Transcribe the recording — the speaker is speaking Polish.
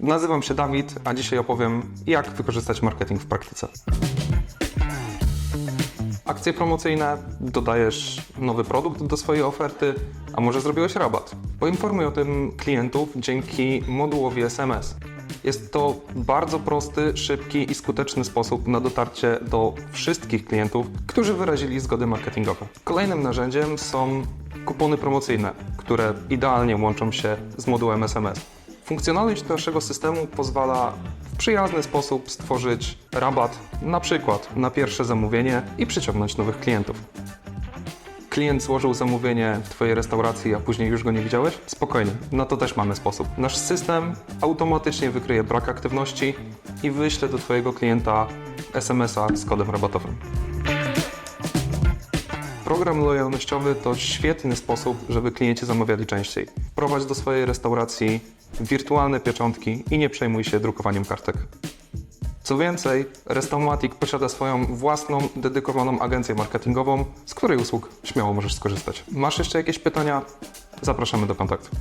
Nazywam się Dawid, a dzisiaj opowiem, jak wykorzystać marketing w praktyce. Akcje promocyjne, dodajesz nowy produkt do swojej oferty, a może zrobiłeś rabat. Poinformuj o tym klientów dzięki modułowi SMS. Jest to bardzo prosty, szybki i skuteczny sposób na dotarcie do wszystkich klientów, którzy wyrazili zgody marketingowe. Kolejnym narzędziem są kupony promocyjne, które idealnie łączą się z modułem SMS. Funkcjonalność naszego systemu pozwala w przyjazny sposób stworzyć rabat, na przykład na pierwsze zamówienie i przyciągnąć nowych klientów. Klient złożył zamówienie w Twojej restauracji, a później już go nie widziałeś? Spokojnie, na to też mamy sposób. Nasz system automatycznie wykryje brak aktywności i wyśle do Twojego klienta SMS-a z kodem rabatowym. Program lojalnościowy to świetny sposób, żeby klienci zamawiali częściej. Wprowadź do swojej restauracji wirtualne pieczątki i nie przejmuj się drukowaniem kartek. Co więcej, Restomatic posiada swoją własną, dedykowaną agencję marketingową, z której usług śmiało możesz skorzystać. Masz jeszcze jakieś pytania? Zapraszamy do kontaktu.